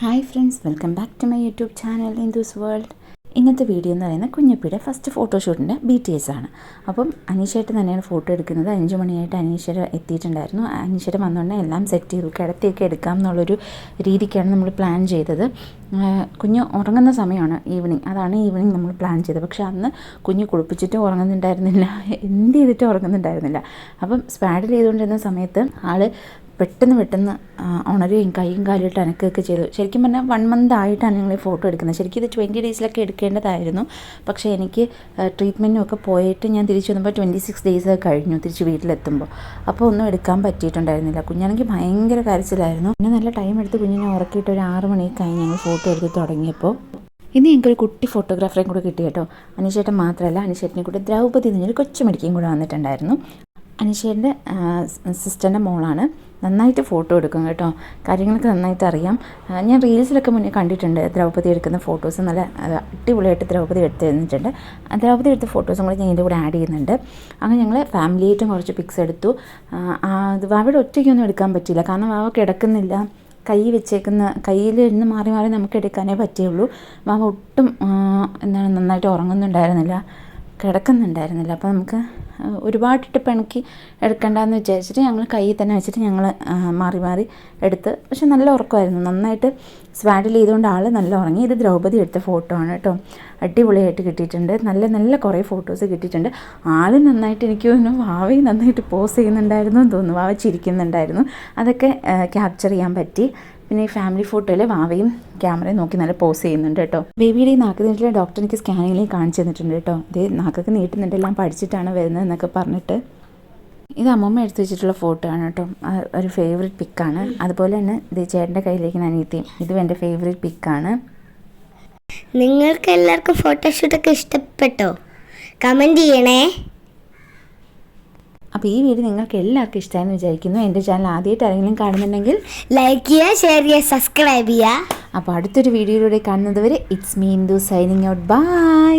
Hi friends welcome back to my YouTube channel in this world ഇന്നത്തെ video എന്ന് പറയുന്നത് കുഞ്ഞപ്പിയുടെ ഫസ്റ്റ് ഫോട്ടോഷൂട്ടിന്റെ ബി ടി എസ് ആണ്. അപ്പം അനീഷേട്ട് തന്നെയാണ് ഫോട്ടോ എടുക്കുന്നത്. അഞ്ച് മണിയായിട്ട് അനീഷര എത്തിയിട്ടുണ്ടായിരുന്നു. അനീഷര വന്നുകൊണ്ട് എല്ലാം സെറ്റ് ചെയ്തു. കിടത്തിയൊക്കെ എടുക്കാം എന്നുള്ളൊരു രീതിക്കാണ് നമ്മൾ പ്ലാൻ ചെയ്തത്. കുഞ്ഞ് ഉറങ്ങുന്ന സമയമാണ് ഈവനിങ് അതാണ് ഈവനിങ് നമ്മൾ പ്ലാൻ ചെയ്തത്. പക്ഷേ അന്ന് കുഞ്ഞ് കുളിപ്പിച്ചിട്ട് ഉറങ്ങുന്നുണ്ടായിരുന്നില്ല. എന്ത് ചെയ്തിട്ട് ഉറങ്ങുന്നുണ്ടായിരുന്നില്ല. അപ്പം സ്പാഡിൽ ചെയ്തുകൊണ്ടിരുന്ന സമയത്ത് ആൾ പെട്ടെന്ന് പെട്ടെന്ന് ഉണരുകയും കൈയും കാലിട്ട് അനക്കുകയൊക്കെ ചെയ്തു. ശരിക്കും പറഞ്ഞാൽ വൺ മന്ത് ആയിട്ടാണ് ഞങ്ങൾ ഈ ഫോട്ടോ എടുക്കുന്നത്. ശരിക്കും ഇത് ട്വന്റി ഡേയ്സിലൊക്കെ എടുക്കേണ്ടതായിരുന്നു. പക്ഷേ എനിക്ക് ട്രീറ്റ്മെന്റും ഒക്കെ പോയിട്ട് ഞാൻ തിരിച്ചു വന്നപ്പോൾ ട്വന്റി സിക്സ് ഡേയ്സ് കഴിഞ്ഞു തിരിച്ച് വീട്ടിലെത്തുമ്പോൾ. അപ്പോൾ ഒന്നും എടുക്കാൻ പറ്റിയിട്ടുണ്ടായിരുന്നില്ല. കുഞ്ഞാണെങ്കിൽ ഭയങ്കര കരച്ചിലായിരുന്നു. പിന്നെ നല്ല ടൈം എടുത്ത് കുഞ്ഞിനെ ഉറക്കിയിട്ട് ഒരു ആറ് കഴിഞ്ഞ് ഞങ്ങൾ ഫോട്ടോ എടുത്ത് തുടങ്ങിയപ്പോൾ. ഇന്ന് ഞങ്ങൾക്കൊരു കുട്ടി ഫോട്ടോഗ്രാഫറെയും കൂടെ കിട്ടി കേട്ടോ. അനീഷേട്ടൻ മാത്രമല്ല അനുശേട്ടനെ കൂടെ ദ്രൗപതി എന്നൊരു കൊച്ചുമടിക്കും കൂടെ വന്നിട്ടുണ്ടായിരുന്നു. അനീഷേന്റെ സിസ്റ്ററിന്റെ മോളാണ്. നന്നായിട്ട് ഫോട്ടോ എടുക്കും കേട്ടോ. കാര്യങ്ങളൊക്കെ നന്നായിട്ട് അറിയാം. ഞാൻ റീൽസിലൊക്കെ മുന്നേ കണ്ടിട്ടുണ്ട് ദ്രൗപദി എടുക്കുന്ന ഫോട്ടോസ്. നല്ല അടിപൊളിയായിട്ട് ദ്രൗപദി എടുത്ത് തന്നിട്ടുണ്ട്. ദ്രൗപദി എടുത്ത ഫോട്ടോസും കൂടെ ഞാൻ ഇതിന്റെ കൂടെ ആഡ് ചെയ്യുന്നുണ്ട്. അങ്ങനെ ഞങ്ങൾ ഫാമിലിയായിട്ടും കുറച്ച് പിക്സ് എടുത്തു. വാവയുടെ ഒറ്റയ്ക്കൊന്നും എടുക്കാൻ പറ്റില്ല കാരണം വാവ കിടക്കുന്നില്ല. കൈ വെച്ചേക്കുന്ന കയ്യിൽ ഇരുന്ന് മാറി മാറി നമുക്ക് എടുക്കാനേ പറ്റുള്ളൂ വാവ ഒട്ടും എന്താണ് നന്നായിട്ട് ഉറങ്ങുന്നുണ്ടായിരുന്നില്ല. കിടക്കുന്നുണ്ടായിരുന്നില്ല. അപ്പോൾ നമുക്ക് ഒരുപാടിട്ട് പിണക്കി എടുക്കണ്ടെന്ന് വിചാരിച്ചിട്ട് ഞങ്ങൾ കയ്യിൽ തന്നെ വെച്ചിട്ട് ഞങ്ങൾ മാറി മാറി എടുത്ത്. പക്ഷെ നല്ല ഉറക്കമായിരുന്നു. നന്നായിട്ട് സ്വാഡിൽ ചെയ്തുകൊണ്ട് ആൾ നല്ല ഉറങ്ങി. ഇത് ദ്രൗപദി എടുത്ത ഫോട്ടോ ആണ് കേട്ടോ. അടിപൊളിയായിട്ട് കിട്ടിയിട്ടുണ്ട്. നല്ല നല്ല കുറേ ഫോട്ടോസ് കിട്ടിയിട്ടുണ്ട്. ആൾ നന്നായിട്ട് എനിക്ക് തോന്നുന്നു വാവയും നന്നായിട്ട് പോസ് ചെയ്യുന്നുണ്ടായിരുന്നു എന്ന് തോന്നുന്നു. വാവ ചിരിക്കുന്നുണ്ടായിരുന്നു. അതൊക്കെ ക്യാപ്ചർ ചെയ്യാൻ പറ്റി. പിന്നെ ഈ ഫാമിലി ഫോട്ടോയിൽ വാവയും ക്യാമറയും നോക്കി നല്ല പോസ് ചെയ്യുന്നുണ്ട് കേട്ടോ. ബേബിയുടെ ഈ നാക്ക് നീട്ടിലെ ഡോക്ടർ എനിക്ക് സ്കാനിങ്ങിൽ കാണിച്ചു തന്നിട്ടുണ്ട് കേട്ടോ. ഇത് നാക്കൊക്കെ നീട്ടുന്നുണ്ട് എല്ലാം പഠിച്ചിട്ടാണ് വരുന്നത് എന്നൊക്കെ പറഞ്ഞിട്ട്. ഇത് അമ്മമ്മ എടുത്തു വെച്ചിട്ടുള്ള ഫോട്ടോ ആണ് കേട്ടോ. ഒരു ഫേവറേറ്റ് പിക്കാണ് അതുപോലെ തന്നെ ഇത് ചേട്ടന്റെ കയ്യിലിരിക്കുന്ന അനിയത്തിയും ഇതും എന്റെ ഫേവറേറ്റ് പിക്കാണ് നിങ്ങൾക്ക് എല്ലാവർക്കും ഫോട്ടോഷൂട്ടൊക്കെ ഇഷ്ടപ്പെട്ടോ? കമന്റ് ചെയ്യണേ. അപ്പോൾ ഈ വീഡിയോ നിങ്ങൾക്ക് എല്ലാവർക്കും ഇഷ്ടമായെന്ന് വിചാരിക്കുന്നു. എന്റെ ചാനൽ ആദ്യമായിട്ട് ആരെങ്കിലും കാണുന്നുണ്ടെങ്കിൽ ലൈക്ക് ചെയ്യുക ഷെയർ ചെയ്യുക സബ്സ്ക്രൈബ് ചെയ്യുക. അപ്പോൾ അടുത്തൊരു വീഡിയോയിലൂടെ കാണുന്നത് വരെ ഇറ്റ്സ് മീൻ ദു സൈനിങ് ഔട്ട് ബൈ